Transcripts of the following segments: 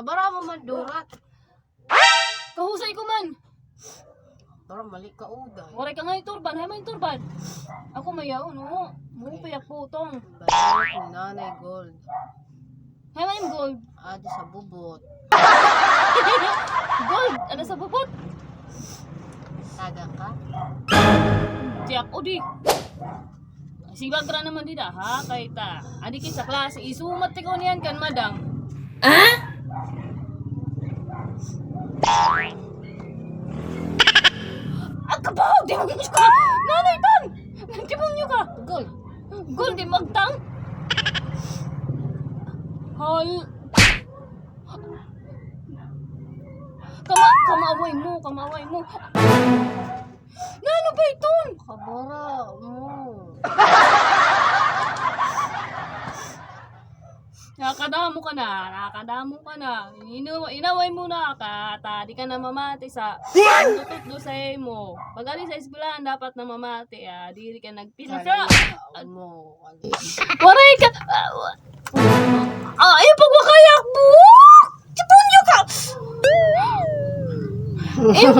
Kabara mo man durat. Kahusay ko man. Tara mali ka uday. Waray ka nga yung turban. Hay man yung turban. Ako mayaw, no? Mupayak putong. Balik ko nanay gold. Hay man yung gold. Adi sa bubot. Gold! Ano sa bubot? Taga ka? Tiyak o di. Sibag ra naman di ha? Kay ta. Adi kay sa klase. Isumat ko niyan kan, madam. Ah? Kabaw! Di nyo ka! Nanay tan! Mo nyo ka! Gold. Gold di magtang! Hal... Kama, kamaway mo, kamaway mo. Nano ba iton? Kabara mo. Nakakadamo ka na, nakakadamo ka na. Inu inaway mo na ka, ta, di ka na mamati sa tutut do sa mo. Pag ali sa eskwelahan dapat na mamati, ah, di ka nagpisa. Kaya mo. Waray ka! Ah, ayaw pag makayak mo! Tipunyo ka! Im,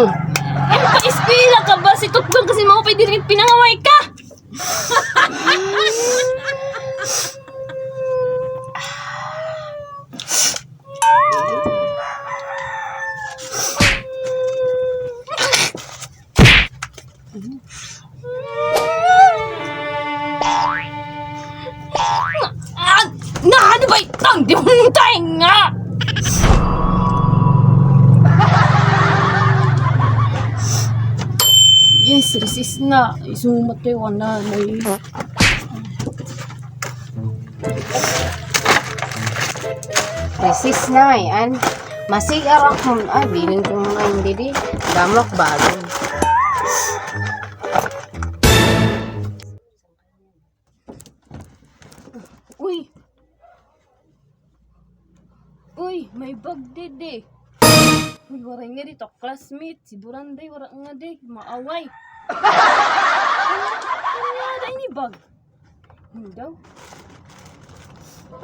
im pa ispila ka ba? Si Tutong kasi mga pwede rin pinangaway ka! Ba ito? Di mo nga! Yes, resist na. Isumat tayo na. May... Resist na yan. Masigar ako. Ay, bilin ko mga hindi di. Damok bago. Uy, may bag dede. Uy, waray nga dito. Classmate, si Buranday, wara nga de. Maaway. Ano kanya ini bag? Ano daw?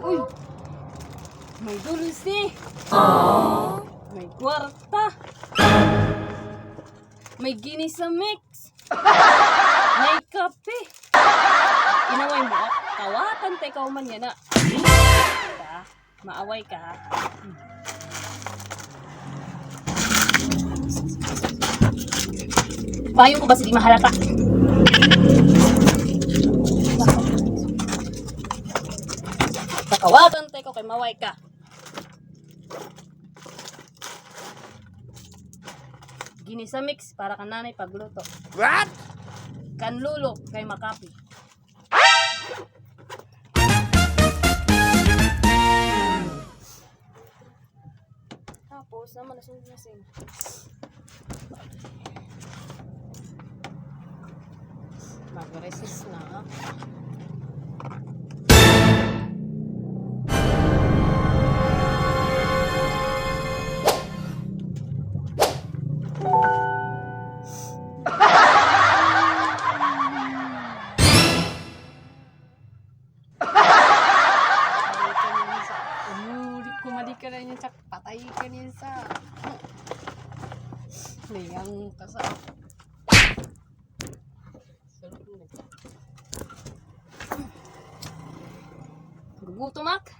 Uy! May dulce. May kwarta. May ginisa mix. May kape. Inaway mo, kawatan tay ikaw man yan na. Maaway ka ha. Payong ko ba sige mahalata? Kakawatan tay ko kay maway ka. Ginisa mix para ka nanay pagluto. What? Kanlulo kay makapi. Tapos naman nasunod na sin. Mag-resist na. Ka na niya sa patay ka niya sa Mayang ka sa Gugutomak.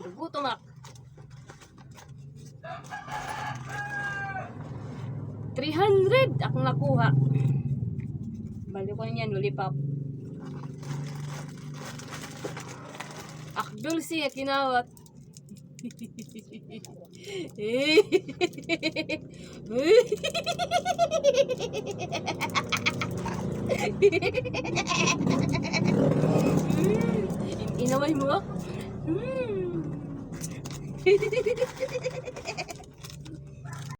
Gugutomak. Three hundred akong nakuha. Balik ko niyan, lollipop. Akdul si at kinawat. Inaway mo ako? Hmm.